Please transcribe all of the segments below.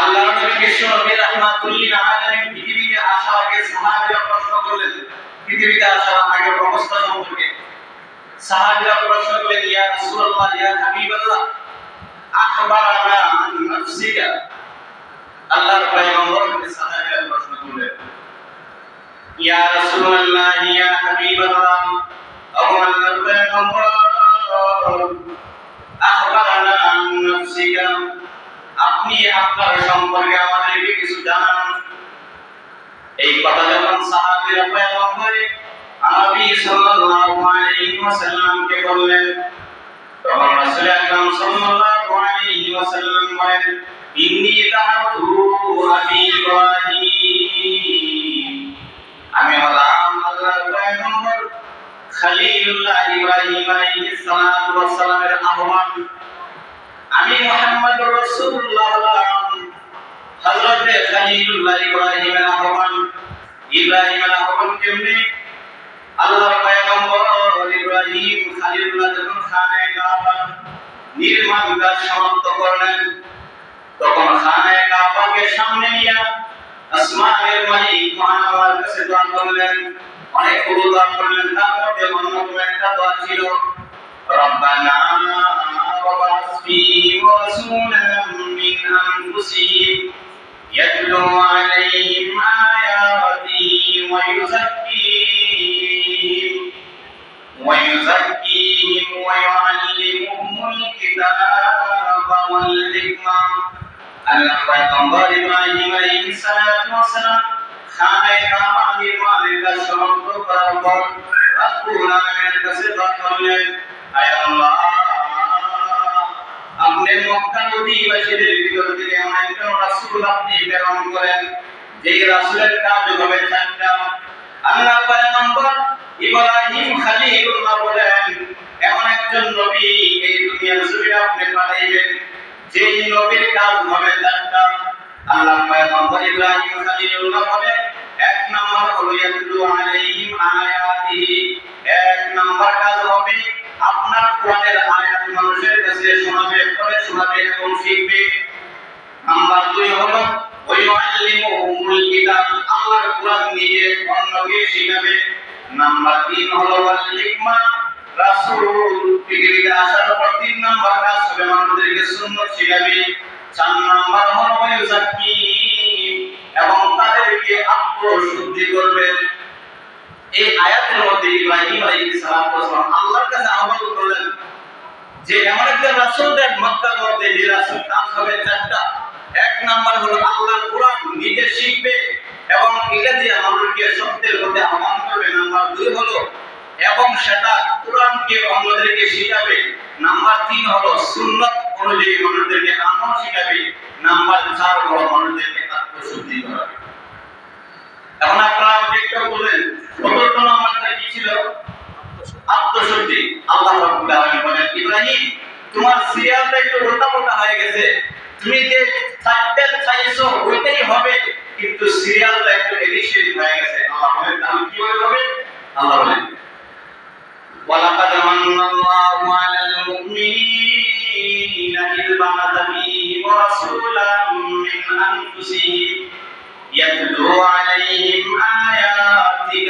আল্লাহর নবী বিশ্ব নবী রাহমাতুল্লিল আলামিন পৃথিবীতে আসার আগে সাহাবীরা প্রশ্ন করলেন, পৃথিবীতে আসার আগে অবস্থা সম্পর্কে। সাহাবীরা প্রশ্ন করলেন, ইয়া রাসূলুল্লাহ, ইয়া হাবিবাল্লাহ আখবারানা আন নাফসিকা? আল্লাহর পয়গম্বরকে সাহাবীরা প্রশ্ন করলেন, ইয়া রাসূলুল্লাহ, ইয়া হাবিবাল্লাহ আল্লাহর পয়গম্বর। আপনার সম্পর্কে আমাদেরকে কিছু জানান। এই কথা যখন সাহাবীরা পয়গম্বরে নবী সাল্লাল্লাহু আলাইহি ওয়াসাল্লামকে বললেন, তখন রাসূল আকরাম সাল্লাল্লাহু আলাইহি ওয়াসাল্লাম বলেন, ইন্নী দাআতু আবি আমি হলাম আল্লাহর পয়গম্বর, খলিলুল্লাহ ইব্রাহিম আলাইহিস সালাতু ওয়াস সালামের আহ্বান। আমি মোহাম্মদ রাসূলুল্লাহ হযরত খলিলুল্লাহ ইব্রাহিম ইব্রাহিম কেমনে? পয়গম্বর ইব্রাহিম খলিলুল্লাহ যখন কাবা নির্মাণ কাজ সমাপ্ত করলেন, তখন খানায়ে কাবাকে সামনে নিয়ে আসমানের মালিক মহান আল্লাহর কাছে দোয়া করলেন, অনেক দোয়া করলেন। তার মধ্যে অন্যতম একটা দোয়া ছিল, রব্বানা ربه ورسولا من أنفسهم يتلو عليهم آياته ويزكيهم ويزكيهم ويعلمهم الكتاب والحكمة. ألم تنظر إبراهيم عليه الصلاة والسلام خالق أمر والد شرط فرضا ربنا من كسر أي الله আল্লাহ মক্কা অধিবাসীদের ভিতর থেকে একজন রাসূল আপনি প্রেরণ করেন। যেই রাসূলের কাজ হবে চারটা। আল্লাহ পয়গম্বর ইব্রাহিম খলিলুল্লাহ বলেন, এমন একজন নবী এই দুনিয়ার জমিনে আপনি পাঠাইবেন। যেই নবীর কাজ হবে চারটা। আল্লাহ পয়গম্বর ইব্রাহিম খলিলুল্লাহ বলেন, এক নম্বর হলো আলাইহিম আয়াতিহি। এক নম্বর কাজ হবে আপনার কোরআনের আয়াত মানুষের কাছে শোনাবে পড়ে শোনাবে এবং শিখবে। নাম্বার দুই হলো ওয়াইউআল্লিমুহুমুল কিতাব আল্লাহর কোরআন নিজে অন্যকে শিখাবে। নাম্বার তিন হলো ওয়াল হিকমা রাসূল আসার পর তিন নাম্বার কাজ হবে মানুষদেরকে সুন্নাত শিখাবে। চার নাম্বার হলো ওয়াইউযাক্কি এবং তাদেরকে আত্মশুদ্ধি করবে। এই আয়াতের মধ্যে ইব্রাহিম আলাইহিস সালাম আল্লাহর কাছে আহ্বান করলেন যে এমন একটা রাসূল দেন, মক্কার মধ্যে যে রাসূল কাজ হবে চারটা। এক নাম্বার হলো আল্লাহর কোরআন নিজে শিখবে এবং এটা দিয়ে মানুষকে মধ্যে আহ্বান করবে। নাম্বার দুই হলো, এবং সেটা কোরআনকে অন্যদেরকে শিখাবে। নাম্বার তিন হলো, সুন্নাত অনুযায়ী মানুষদেরকে আমল শিখাবে। নাম্বার চার হলো, মানুষদেরকে আত্মশুদ্ধি করাবে। এখন আপনারা আমাকে একটু বলেন চতুর্থ নাম্বারটা কি ছিল? আত্মশুদ্ধি আল্লাহ রাব্বুল আলামিন বলেন ইব্রাহিম তোমার সিরিয়ালটা একটু উল্টা পাল্টা হয়ে গেছে তুমি যে চারটে চাইছো ওইটাই হবে কিন্তু সিরিয়ালটা একটু এদিক সেদিক হয়ে গেছে আল্লাহ বলেন তাহলে কি হবে আল্লাহ বলেন ولقد من الله على المؤمنين إذ بعث فيهم رسولا من أنفسهم يتلو عليهم آياتك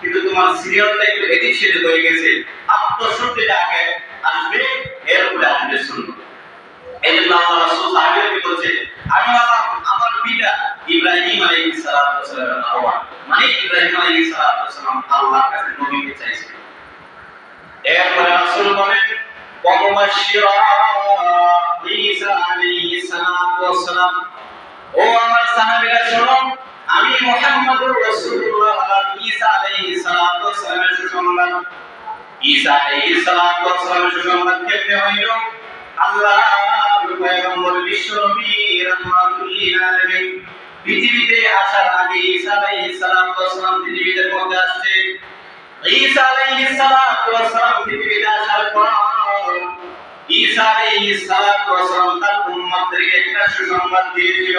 কিন্তু তোমার সিরিয়ালটা একটু এদিক হয়ে গেছে। আত্মশুদ্ধিটা আগে আসবে এরপরে আসবে শুনব এই জন্য আল্লাহ রাসূল সাহাবীদেরকে বলছে? আমি হলাম আমার পিতা ইব্রাহিম আলাইহিস ওয়াসালামের আহ্বান মানে ইব্রাহিম আলাইহিস ওয়াসালাম আল্লাহর কাছে নবীকে চাইছে। এরপরে রাসূল বলেন ও আমার সাহাবীরা, শোনো আমি মুহাম্মদুর রাসূলুল্লাহ ঈসা আলাইহিস সালাতু ওয়াসালামের সুসংবাদ। ঈসা আলাইহিস সালাতু ওয়াসালামের সুসংবাদ কেমনে হইল? আল্লাহ পয়গম্বর বিশ্ব নবী রাহমাতুল আলামিন পৃথিবীতে আসার আগে ঈসা আলাইহিস সালাতু ওয়াস সালাম পৃথিবীতে মধ্যে আসছে। ঈসা আলাইহিস সালাতু ওয়াসালাম পৃথিবীতে আসার পর ঈসা আলাইহিস সালাতু ওয়াসালাম তার উম্মতদেরকে একটা সুসংবাদ দিয়েছিল।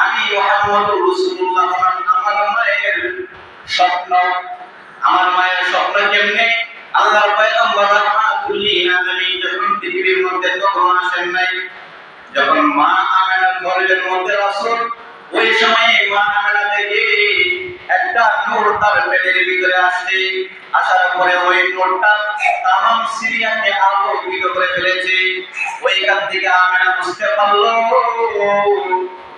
আমি স্বপ্ন। আমার মায়ের স্বপ্ন কেমনে? আল্লাহর পৃথিবীর মধ্যে তখন আসেন নাই, যখন মা আমেনার গর্ভের মধ্যে রাসূল ওই সময়ে মা আমেনা থেকে একটা নূর তার পেটের ভিতরে আসছে। আসার পরে ওই নূরটা তামাম সিরিয়াকে আলোকিত করে ফেলেছে। ওইখান থেকে আমেনা বুঝতে পারল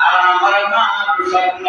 আর আমার মা স্বপ্ন